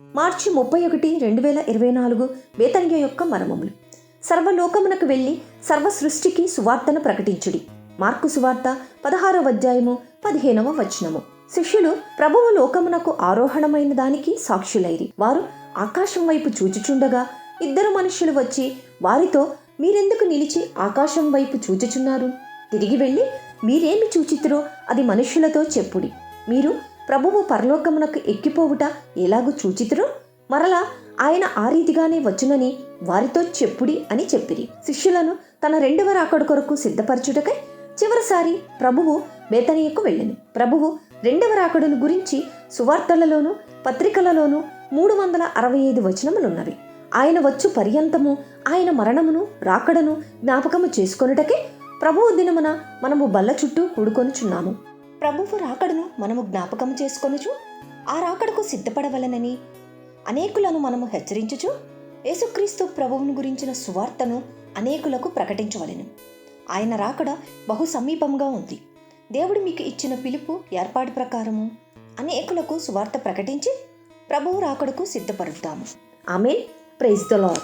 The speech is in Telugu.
మార్చి ముప్పై ఒకటి రెండు వేల ఇరవై నాలుగు వేతన్య యొక్క మర్మములు. సర్వలోకమునకు వెళ్ళి సర్వ సృష్టికి సువార్తను ప్రకటించుడి. మార్కు సువార్త పదహారవ అధ్యాయము పదిహేనవ వచనము. శిష్యులు ప్రభువు లోకమునకు ఆరోహణమైన దానికి సాక్షులైరి. వారు ఆకాశం వైపు చూచుచుండగా ఇద్దరు మనుషులు వచ్చి వారితో మీరెందుకు నిలిచి ఆకాశం వైపు చూచుచున్నారు? తిరిగి వెళ్ళి మీరేమి చూచితురో అది మనుష్యులతో చెప్పుడి. మీరు ప్రభువు పరలోకమునకు ఎక్కిపోవుట ఎలాగూ చూచితురు మరలా ఆయన ఆ రీతిగానే వచ్చునని వారితో చెప్పుడి అని చెప్పిరి. శిష్యులను తన రెండవ రాకడ కొరకు సిద్ధపరచుటకై చివరిసారి ప్రభువు బేతనీయకు వెళ్ళను. ప్రభువు రెండవ రాకడను గురించి సువార్తలలోనూ పత్రికలలోనూ మూడు వందల అరవై ఐదు వచనములున్నవి. ఆయన వచ్చు పర్యంతము ఆయన మరణమును రాకడను జ్ఞాపకము చేసుకొనుటకే ప్రభువు దినమున మనము బల్ల చుట్టూ కూడుకొనుచున్నాము. ప్రభువు రాకడను మనము జ్ఞాపకం చేసుకొనుచు ఆ రాకడకు సిద్ధపడవలనని అనేకులను మనము హెచ్చరించుచు యేసుక్రీస్తు ప్రభువును గురించిన సువార్తను అనేకులకు ప్రకటించవలెను. ఆయన రాకడ బహు సమీపంగా ఉంది. దేవుడు మీకు ఇచ్చిన పిలుపు ఏర్పాటు ప్రకారము అనేకులకు సువార్త ప్రకటించి ప్రభువు రాకడకు సిద్ధపడుతాము ఆమె ప్రైజ్ ద లాడ్